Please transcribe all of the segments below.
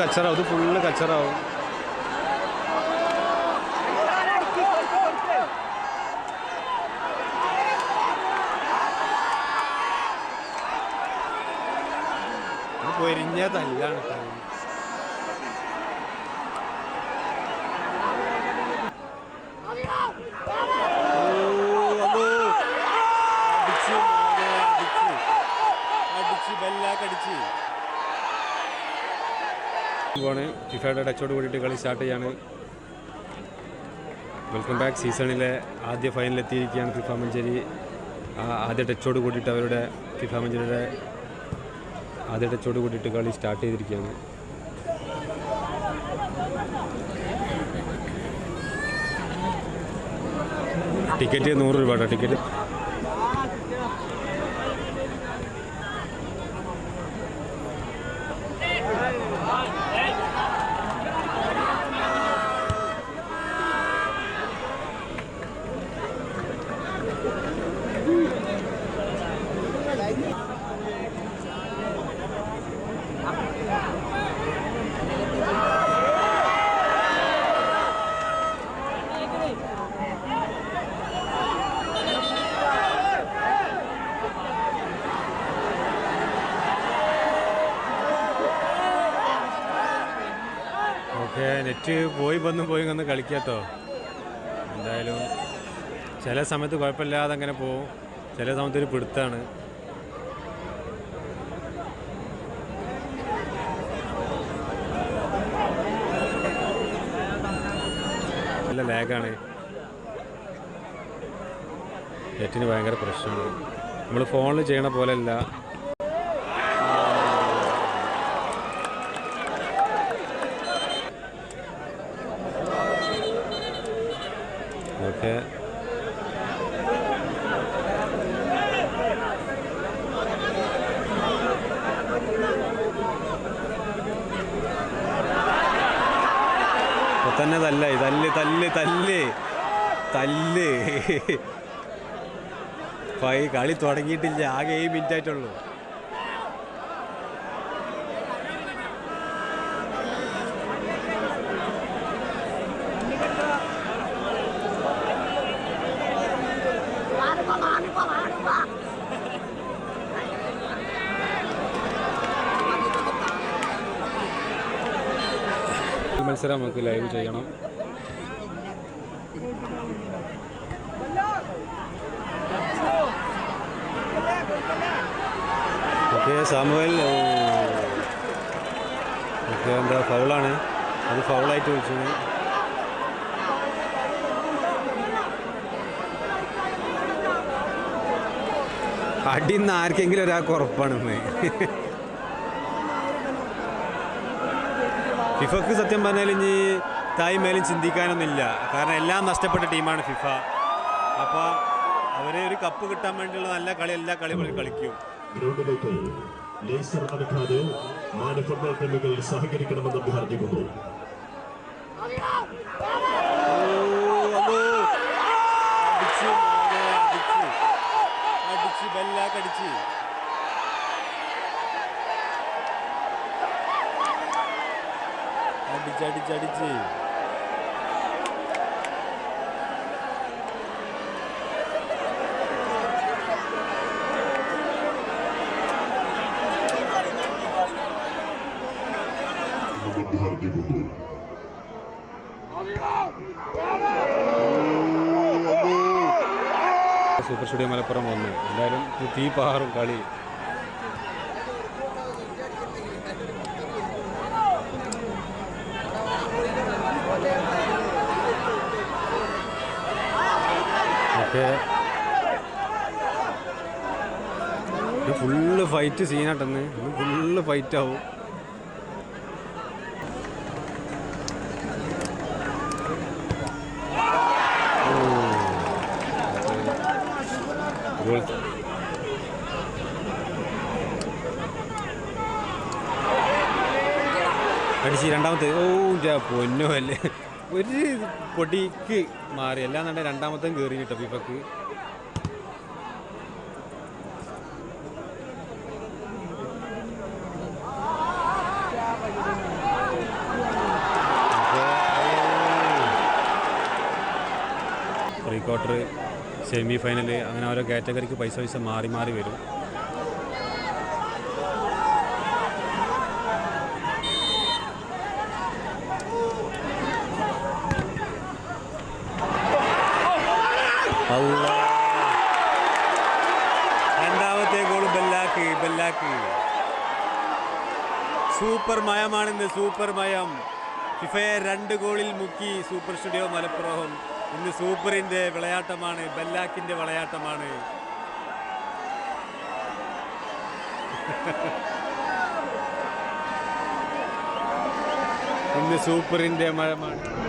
കച്ചറാവും ഇത് ഫുള്ള് കച്ചറാവും ഇത് പൊരിഞ്ഞ തല്ലാണ് ട്ടോ. ഓ, അമ്മോ. അടിച്ച് മോനെ, അടിച്ച്. അടിച്ച് ബെല്ലാക്കടിച്ച് പോണ് ഫിഫയുടെ ടച്ചോട് കൂടിയിട്ട് കളി സ്റ്റാർട്ട് ചെയ്യാണ്. വെൽക്കം ബാക്ക് സീസണിലെ ആദ്യ ഫൈനലെത്തിയിരിക്കുകയാണ് ഫിഫ മഞ്ചേരി. ആദ്യ ടച്ചോട് കൂടിയിട്ട് അവരുടെ ഫിഫ മഞ്ചേരിയുടെ ആദ്യ ടച്ചോട് കൂടിയിട്ട് കളി സ്റ്റാർട്ട് ചെയ്തിരിക്കുകയാണ്. ടിക്കറ്റ് നൂറ് രൂപ ടിക്കറ്റ് ഓക്കെ നെറ്റ് പോയി വന്നും പോയി വന്ന് കളിക്കാട്ടോ. എന്തായാലും ചില സമയത്ത് കുഴപ്പമില്ലാതെ അങ്ങനെ പോവും. ചില സമയത്ത് ഒരു പിടുത്താണ്. നല്ല ലാഗാണ് നെറ്റിന് ഭയങ്കര പ്രശ്നമാണ്. നമ്മൾ ഫോണിൽ ചെയ്യണ പോലെയല്ല. ഇപ്പൊ തന്നെ തല്ല തല്ല് തല്ല് തല്ല്. തല്ല്. കളി തുടങ്ങിയിട്ടില്ല ആകെ ഏഴ് മിനിറ്റ് ആയിട്ടുള്ളൂ മത്സരം നമുക്ക് ലൈവ് ചെയ്യണം. ഓക്കെ സാമുവൽ ഓക്കെ എന്താ ഫൗളാണ്. അത് ഫൗളായിട്ട് വിളിച്ചു അടിന്ന് ആർക്കെങ്കിലും ഒരാൾക്ക് ഉറപ്പാണെന്ന് ഫിഫക്ക് സത്യം പറഞ്ഞാൽ ഇനി തായ് മേലും ചിന്തിക്കാനൊന്നുമില്ല. കാരണം എല്ലാം നഷ്ടപ്പെട്ട ടീമാണ് ഫിഫ. അപ്പോൾ അവരെ ഒരു കപ്പ് കിട്ടാൻ വേണ്ടിയുള്ള നല്ല കളി എല്ലാ കളികളും കളിക്കും. ഗ്രൗണ്ടിലേക്ക് ലേസർ നടക്കാതെ മാന ഫുട്ബോൾ പ്രേമികൾ സഹകരിക്കണമെന്ന് അഭ്യർത്ഥിക്കുന്നു. അടിച്ച് ബെല്ലാക്കടിച്ച് അടിച്ചടിച്ചടിച്ച് സൂപ്പർ സ്റ്റുഡിയോ മലപ്പുറം വന്നു. എന്തായാലും തീ പാറും കളി. ഇത് ഫുള്ള് ഫൈറ്റ് സീനാട്ടെന്ന് ഇത് ഫുള്ള് ഫൈറ്റ് ആവും. ഗോൾ. അടിച്ച് രണ്ടാമത്തെ. ഓ പൊന്നോ അല്ലേ ഒരു പൊടിക്ക് മാറി. എല്ലാം നല്ല രണ്ടാമത്തേം കയറി കിട്ടും ഫിഫക്ക്. പ്രീ ക്വാർട്ടർ സെമി അങ്ങനെ ഓരോ കാറ്റഗറിക്ക് പൈസ പൈസ മാറി മാറി വരും. സൂപ്പർ മയമാണിന്ന് സൂപ്പർ മയം ഫിഫയെ രണ്ട് ഗോളിൽ മുക്കി സൂപ്പർ സ്റ്റുഡിയോ മലപ്പുറം. ഇന്ന് സൂപ്പറിന്റെ വിളയാട്ടമാണ് ബെല്ലാക്കിന്റെ വിളയാട്ടമാണ്. ഇന്ന് സൂപ്പറിന്റെ മഴമാണ്.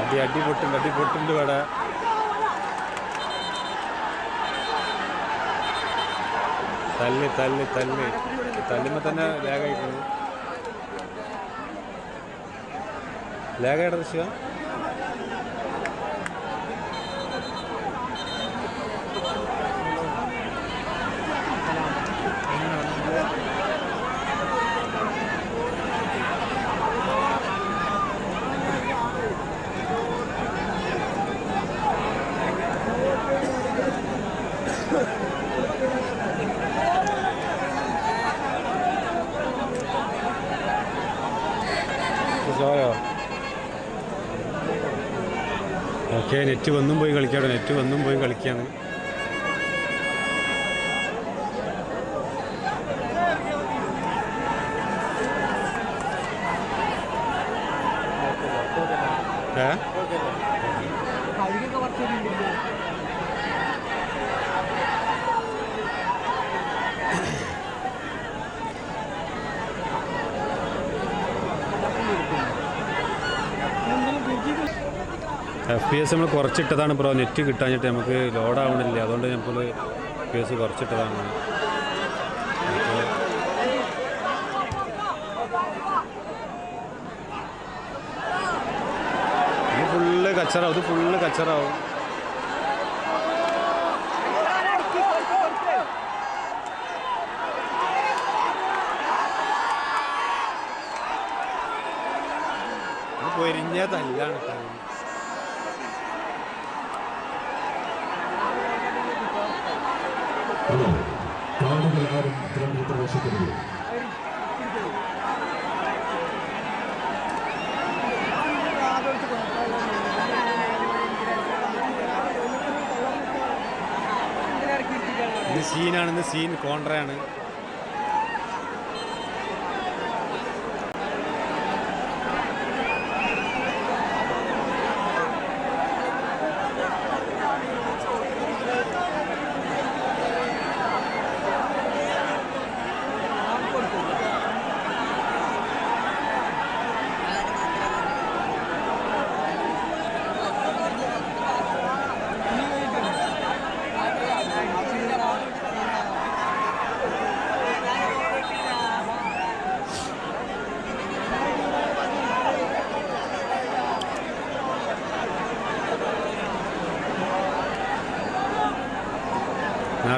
അടി അടി അടി പൊട്ടുണ്ട് വേട. തല്ലി തല്ലി തല്ലി തല്ലുമ്പോൾ തന്നെ lag Le agradecido okay net വന്നും പോയി കളിക്കാട്ടോ നെറ്റ് വന്നും പോയി കളിക്കാന്ന്. ഏ? എഫ് പി എസ് നമ്മൾ കുറച്ചിട്ടതാണ് ബ്രോ. നെറ്റ് കിട്ടാഞ്ഞിട്ട് നമുക്ക് ലോഡ് ആവണില്ല അതുകൊണ്ട് നമുക്ക് എഫ് പി എസ് കുറച്ചിട്ടതാണ്. ഫുള്ള് കച്ചറാവും. ഇത് ഫുള്ള് കച്ചറാവും. പൊരിഞ്ഞ തല്ലാണ് ട്ടോ. പ്രവേശിക്കരുത് സീനാണ് സീൻ കോൺട്രയാണ്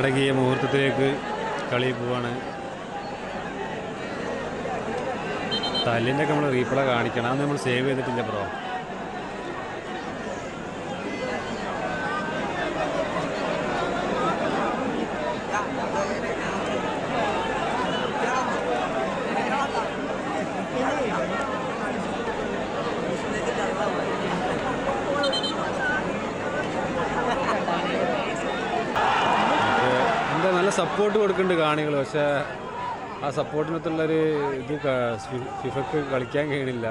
നാടകീയ മുഹൂർത്തത്തിലേക്ക് കളി പോവാണ്. തല്ലിന്റെ ഒക്കെ നമ്മൾ റീപ്ലേ കാണിക്കണം. അത് നമ്മൾ സേവ് ചെയ്തിട്ടില്ല ബ്രോ പക്ഷേ എന്താ നല്ല സപ്പോർട്ട് കൊടുക്കുന്നുണ്ട് കാണികൾ പക്ഷേ ആ സപ്പോർട്ടിനകത്തുള്ളൊരു ഇത് ഫിഫക്ക് കളിക്കാൻ കഴിയണില്ല.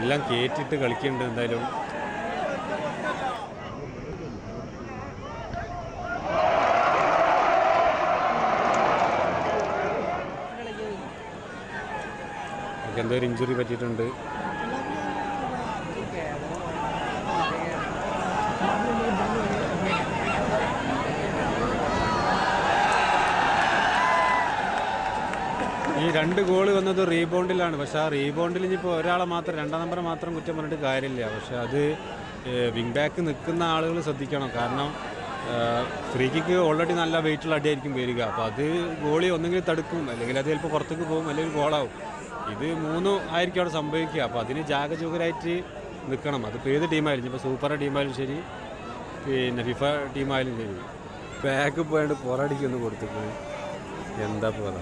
എല്ലാം കേറ്റിട്ട് കളിക്കുന്നുണ്ട് എന്തായാലും എന്തോ ഒരു ഇഞ്ചുറി പറ്റിയിട്ടുണ്ട്. ഈ രണ്ട് ഗോൾ വന്നത് റീബൗണ്ടിലാണ്. പക്ഷേ ആ റീബൗണ്ടിൽ ഇനിയിപ്പോൾ ഒരാളെ മാത്രം രണ്ടാം നമ്പർ മാത്രം കുറ്റം പറഞ്ഞിട്ട് കാര്യമില്ല. പക്ഷേ അത് വിങ് ബാക്ക് നിൽക്കുന്ന ആളുകൾ ശ്രദ്ധിക്കണം. കാരണം ഫ്രീ കിക്ക് ഓൾറെഡി നല്ല വെയിറ്റുള്ള അടിയായിരിക്കും വരിക അപ്പോൾ അത് ഗോളി ഒന്നെങ്കിൽ തടുക്കും. അല്ലെങ്കിൽ അത് ചിലപ്പോൾ പുറത്തേക്ക് പോകും. അല്ലെങ്കിൽ ഗോളാവും. ഇത് മൂന്ന് ആയിരിക്കും അവിടെ സംഭവിക്കുക. അപ്പോൾ അതിന് ജാഗജൂകരായിട്ട് നിൽക്കണം. അതിപ്പോൾ ഏത് ടീമായാലും ഇപ്പോൾ സൂപ്പർ ടീമായാലും ശരി പിന്നെ ഫിഫ ടീമായാലും ശരി. ബാക്ക് പോയാണ്ട് പോരാടിക്കൊന്ന് കൊടുത്തിട്ട് എന്താ പോലെ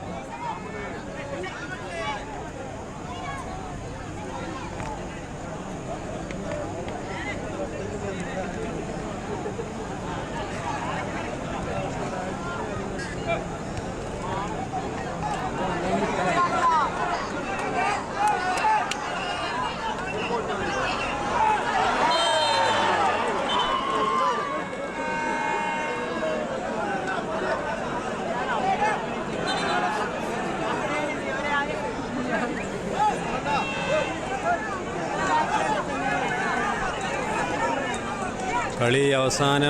കളി അവസാന.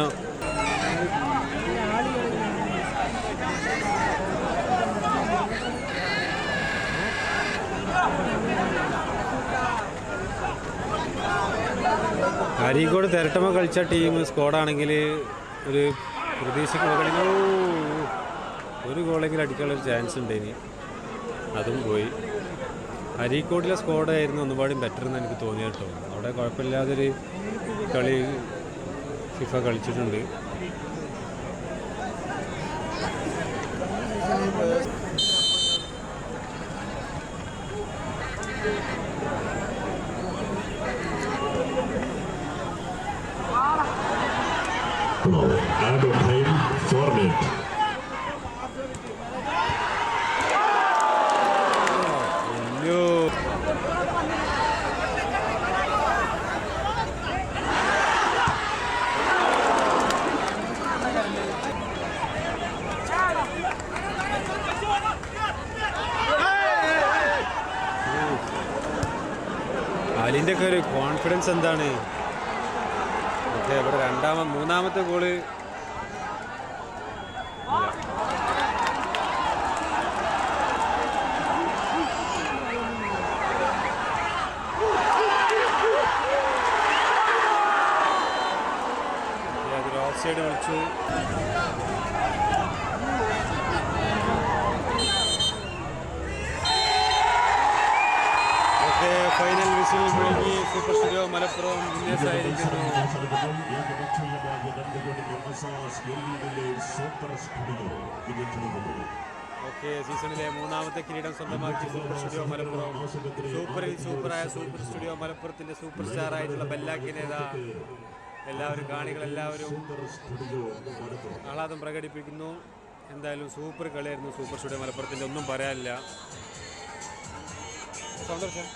അരീക്കോട് തിരട്ടമ കളിച്ച ടീം സ്കോഡാണെങ്കിൽ ഒരു ഓ, ഒരു ഗോളെങ്കിലും അടിക്കാനുള്ള ഒരു ചാൻസ് ഉണ്ട് ഇനി. അതും പോയി. അരീക്കോട്ടിലെ സ്കോഡായിരുന്നു ഒന്നുപാടും ബെറ്റർ എന്ന് എനിക്ക് തോന്നി അവിടെ കുഴപ്പമില്ലാതൊരു കളി ഫിഫ കളിച്ചിട്ടുണ്ട് Out of time, four minutes. ഒരു കോൺഫിഡൻസ് എന്താണ്? ഓക്കെ ഇവിടെ രണ്ടാമത് മൂന്നാമത്തെ ഗോൾ അതൊരു ഓഫ് സൈഡ് വിളിച്ചു ഓക്കെ ഫൈനൽ വിസിൽ മുഴങ്ങി സൂപ്പർ സ്റ്റുഡിയോ മലപ്പുറം വിന്നേഴ്സ് ആയിരിക്കുന്നു അവസരത്തിൽ ഏകപക്ഷീയമായ രണ്ട് ഗോളുകൾ മസാസ് എല്ലിയിലെ സൂപ്പർ സ്റ്റുഡിയോ വിജയിച്ചിരിക്കുന്നു ഓക്കെ സീസണിലെ മൂന്നാമത്തെ കിരീടം സ്വന്തമാക്കി സൂപ്പർ സ്റ്റുഡിയോ മലപ്പുറം. സൂപ്പറിൽ സൂപ്പറായ സൂപ്പർ സ്റ്റുഡിയോ മലപ്പുറത്തിന്റെ സൂപ്പർ സ്റ്റാർ ആയിട്ടുള്ള ബെല്ലാക്കി നേതാ. എല്ലാവരും കാണികൾ എല്ലാവരും ആഹ്ലാദം പ്രകടിപ്പിക്കുന്നു. എന്തായാലും സൂപ്പർ കളിയായിരുന്നു സൂപ്പർ സ്റ്റുഡിയോ മലപ്പുറത്തിന്റെ ഒന്നും പറയാനില്ല. സന്തോഷം